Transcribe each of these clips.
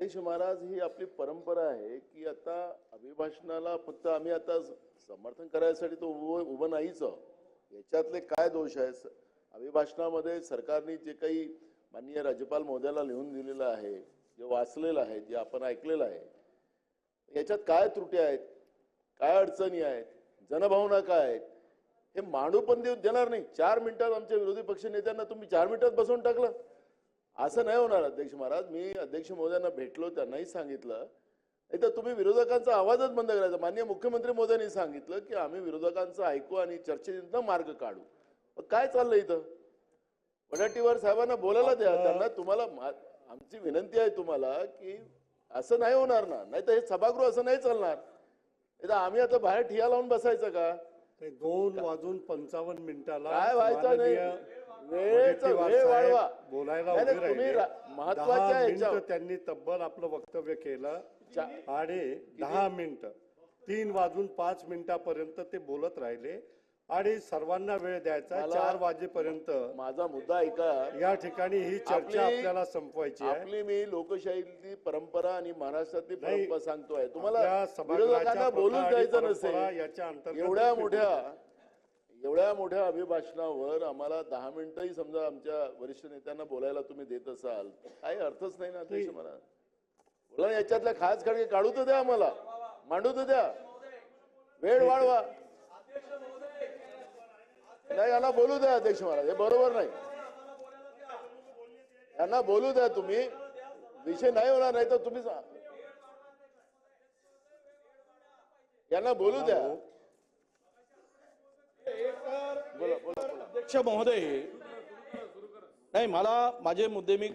देश महाराज ही आपली परंपरा आहे की आता अभिभाषणाला फक्त आम्ही आता समर्थन करायसाठी तो उभं उभं नाहीच. याच्यातले काय दोष आहे अभिभाषणामध्ये सरकारने जे काही माननीय राज्यपाल महोदयाला लिहून दिलेलं आहे जे वाचलेलं आहे जे आपण ऐकलेलं आहे याच्यात काय त्रुटी आहेत? काय अडचणी आहेत? जनभावना काय आहेत? हे मांडू पण देऊ देणार नाही. चार मिनिटात आमच्या विरोधी पक्ष नेत्यांना तुम्ही चार मिनिटात बसवून टाकलं. असं नाही होणार अध्यक्ष महाराज. मी अध्यक्ष महोदयांना भेटलो त्यांनाही सांगितलं. तर तुम्ही विरोधकांचा आवाजच बंद करायचा. माननीय मुख्यमंत्री महोदयांनी सांगितलं की आम्ही विरोधकांचं ऐकू आणि चर्चेतनं मार्ग काढू. मग काय चाललंय इथं? वडाट्टीवार साहेबांना बोलायला द्या. त्यांना तुम्हाला आमची विनंती आहे तुम्हाला की असं नाही होणार ना. नाही तर हे सभागृह असं नाही चालणार. आम्ही आता बाहेर ठिया लावून बसायचं का? ते दोन वाजून पंचावन्न मिनिटाला काय व्हायचं नाही? वेळेचा मुनगंटीवार वेळ साहेब वाढवा. बोलायला नाही, उभे नाही, तुम्ही राहिले. रा- महत्त्वाच्या दहा ह्याच्यावर- मिनिटं त्यांनी तब्बल आपलं वक्तव्य केलं चा- आणि दहा मिनिटं. तीन वाजून पाच मिनिटापर्यंत ते बोलत राहिले आणि सर्वांना वेळ द्यायचा. मला- चार वाजेपर्यंत माझा मुद्दा ऐका. या ठिकाणी ही चर्चा आपली- आपल्याला संपवायची आहे. आपली मी लोकशाहीतली परंपरा आणि महाराष्ट्रातली नाही, परंपरा सांगतोय. तुम्हाला आपल्या विरोधकांना प्रथा आणि द्यायचं परंपरा नसेल. याच्या अंतर्गत एवढ्या मोठ्या एवढ्या मोठ्या अभिभाषणावर आम्हाला दहा मिनिटंही समजा आमच्या वरिष्ठ नेत्यांना बोलायला तुम्ही देत असाल काही अर्थच नाही ना अध्यक्ष मला. बोला याच्यातल्या खास खडके काढू तर द्या आम्हाला. मांडू तर द्या. वेळ वाढवा. नाही यांना बोलू द्या अध्यक्ष महाराज हे बरोबर नाही. यांना बोलू द्या तुम्ही. विषय नाही होणार नाही तर तुम्ही यांना बोलू द्या. अध्यक्ष महोदय नाही मला माझे मुद्दे मी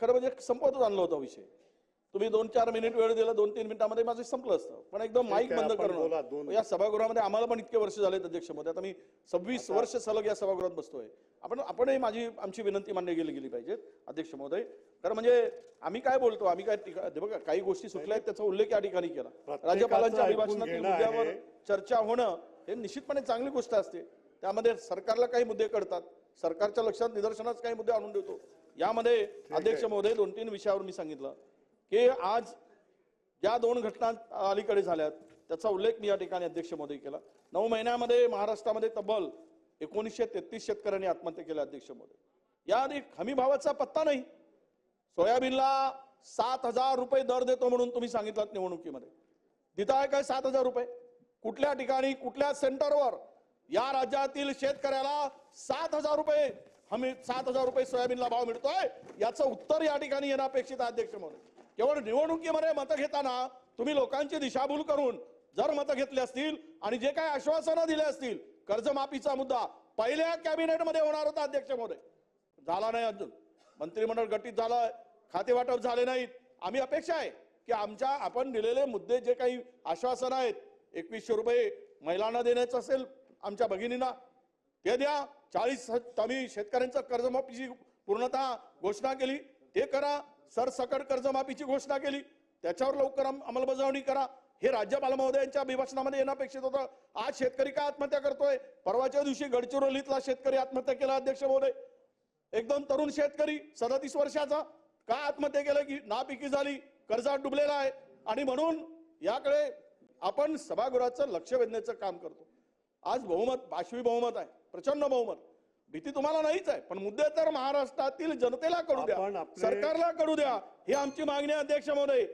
खरं म्हणजे संपवतच आणला होता विषय. तुम्ही दोन चार मिनिट वेळ दिला दोन तीन मिनिटामध्ये माझं संपलं असतं. पण एकदम माईक बंद करणं. या सभागृहामध्ये आम्हाला पण इतके वर्ष झालेत अध्यक्ष महोदय. आता मी सव्वीस वर्ष सलग या सभागृहात बसतोय. आपण आपणही माझी आमची विनंती मान्य केली गेली पाहिजे अध्यक्ष महोदय. कारण म्हणजे आम्ही काय बोलतो? आम्ही काय बघा काही गोष्टी सुटल्या आहेत त्याचा उल्लेख या ठिकाणी केला. राज्यपालांच्या अभिभाषणातील मुद्द्यावर. चर्चा होणं हे निश्चितपणे चांगली गोष्ट असते. त्यामध्ये सरकारला काही मुद्दे कळतात. सरकारच्या लक्षात निदर्शनास काही मुद्दे आणून देतो. यामध्ये अध्यक्ष महोदय दोन तीन विषयावर मी सांगितलं की आज ज्या दोन घटना अलीकडे झाल्यात त्याचा उल्लेख मी या ठिकाणी अध्यक्ष महोदय केला. नऊ महिन्यामध्ये महाराष्ट्रामध्ये तब्बल एकोणीसशे तेहतीस शेतकऱ्यांनी आत्महत्या केल्या अध्यक्ष महोदय. याआधी हमी भावाचा पत्ता नाही. सोयाबीनला सात हजार रुपये दर देतो म्हणून तुम्ही सांगितलं निवडणुकीमध्ये. देत आहे काय सात हजार रुपये? कुठल्या ठिकाणी कुठल्या सेंटरवर या राज्यातील शेतकऱ्याला सात हजार रुपये हमी सात हजार रुपये सोयाबीनला भाव मिळतोय. याचं उत्तर या ठिकाणी येणं अपेक्षित आहे अध्यक्ष म्हणून. केवळ निवडणुकीमध्ये मतं घेताना तुम्ही लोकांची दिशाभूल करून जर मतं घेतली असतील आणि जे काही आश्वासनं दिले असतील कर्जमाफीचा मुद्दा पहिल्या कॅबिनेटमध्ये होणार होता अध्यक्ष महोदय. झाला नाही अजून. मंत्रिमंडळ गठीत झालं खाते वाटप झाले नाहीत. आम्ही अपेक्षा आहे की आमच्या आपण दिलेले मुद्दे जे काही आश्वासन आहेत एकवीसशे रुपये महिलांना देण्याचं असेल आमच्या भगिनींना ते द्या. चाळीस आम्ही शेतकऱ्यांचं कर्जमाफीची पूर्णतः घोषणा केली. ते करा. सरसकट कर्जमाफीची घोषणा केली. त्याच्यावर लवकर अंमलबजावणी करा. हे राज्यपाल महोदयांच्या अभिभाषणामध्ये येणं अपेक्षित होतं. आज शेतकरी का आत्महत्या करतोय? परवाच्या दिवशी गडचिरोलीतला शेतकरी आत्महत्या केला अध्यक्ष महोदय. एकदम तरुण शेतकरी सदतीस वर्षाचा. का आत्महत्या केलं की नापिकी झाली कर्जात डुबलेला आहे. आणि म्हणून याकडे आपण सभागृहाचं लक्ष वेधण्याचं काम करतो. आज बहुमत पाचवी बहुमत आहे प्रचंड बहुमत. भीती तुम्हाला नाहीच आहे पण मुद्दे तर महाराष्ट्रातील जनतेला कळू द्या सरकारला कळू द्या. ही आमची मागणी अध्यक्ष महोदय.